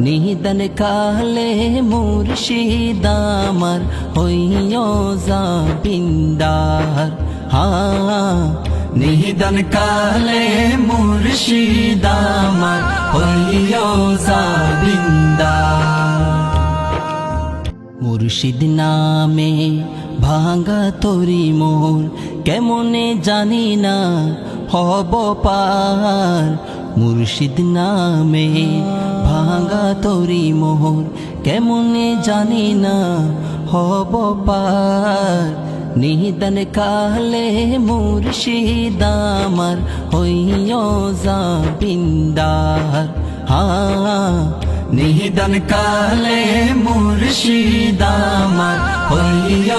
নিদান কালে মুর্শিদামার হইয় যাবিন্দার হা নিদান কালে মুর্শিদামার হইয় যাবিন্দার মুর্শিদ নামে ভাঙ্গা তরি মোর, কেমনে জানি না, হব পার। মুর্শিদ নামে ভাঙা তরি মোর কেমনে জানি না হব পার। নিদান কালে মুর্শিদ আমার হইয় যাবিন্দার হা, নিদান কালে মুর্শিদ আমার হইয়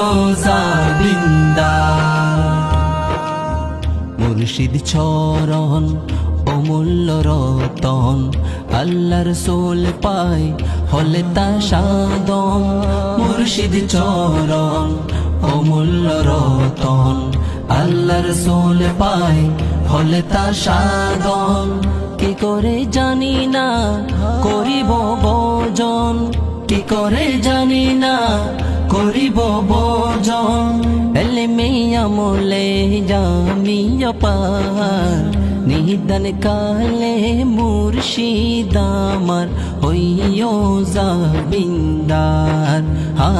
যাবিন্দার মুর্শিদ চরণ অমূল্য রতন আল্লাহর সোল পায় হলে তা সাদম মুর্শিদ চরণ অমূল্য রতন আল্লাহর সোল পায় হলে তা সাদম কি করে জানি না, করিব ভোজন। কি করে জানি না, করিব ভোজন। এলে মেয়া মোলে জামিয়া পার নিদান কালে মুর্শিদ আমার হইয় যাবিন্দার হা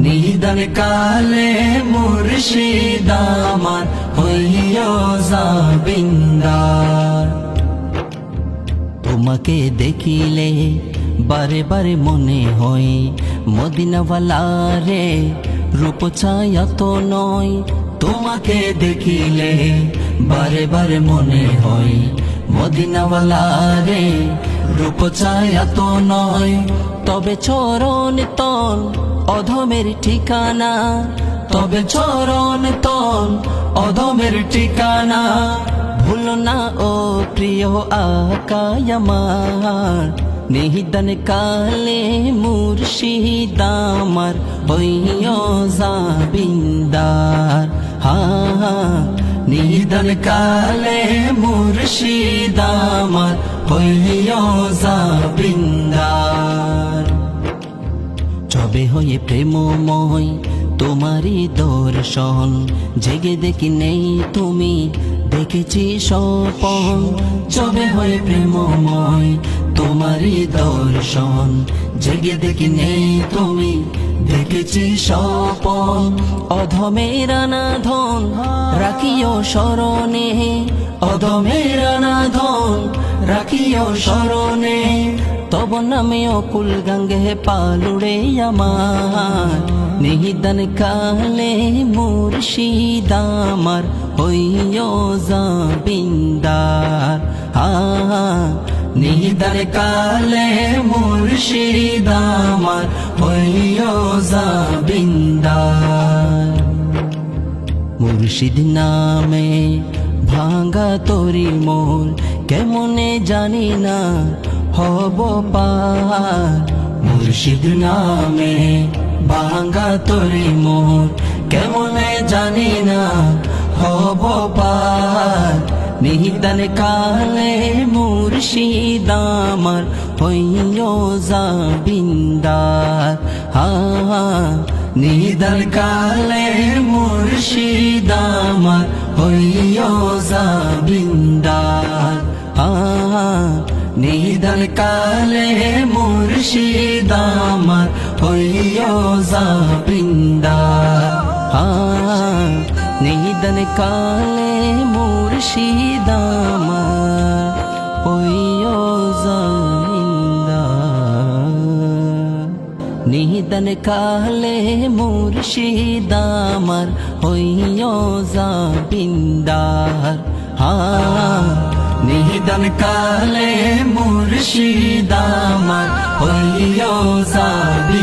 নিদান কালে মুর্শিদ আমার হইয় যাবিন্দার তোমাকে দেখিলে বারে বারে মনে হয় মদিনাওয়ালা রে রূপ ছায়া তো নয়। তোমাকে দেখিলে বারে বারে মনে হয়, মদিনাওয়ালা রে, রূপ ছায়া তো নয়। তবে চরণ তল অধমের ঠিকানা। তবে চরণ তল অধমের ঠিকানা। ভুল না ও প্রিয় আকায় আমার নিহিদন কালে মুর্শিদ আমার হইয় যাবিন্দার হা। নিহিদন কালে মুর্শিদ আমার যাবিন্দার চবে হয়ে প্রেমময় তোমারই দর্শন, জেগে দেখি নেই তুমি, দেখেছি স্বপন। চবে হয়ে প্রেমময় তোমারই দর্শন জেগে দেখি নেই তুমি। দেখেছি স্বপন অধমের ধন রাখিও স্মরণে। অধমের ধন রাখিও স্মরণে। তব নামে অকুল গঙ্গে পালুড়ে আমার। নিহিদন কালে মুর্শিদ আমার হইয় যাবিন্দার হা নিহিদন কালে মুর্শিদ আমার হইয় যাবিন্দার মুর্শিদ নামে ভাঙ্গা তরি মোর কেমনে জানি না হব পার মুর্শিদ নামে ভাঙ্গা তরি মোর কেমনে জানি না হব পার নিহিদান কালে মুর্শিদ আমার হইয় যাবিন্দার হা নিদান কালে মুর্শিদ আমার হইয় যাবিন্দার হা নিদান কালে মুর্শিদ আমার হইয় যাবিন্দার হা নিদান কালে মুর্শিদ আমার যাবিন্দার নিহিদন কালে মুর্শিদ আমার হইয় যাবিন্দার হা নিহিদন কালে মুর্শিদ আমার হইয় যাবিন্দার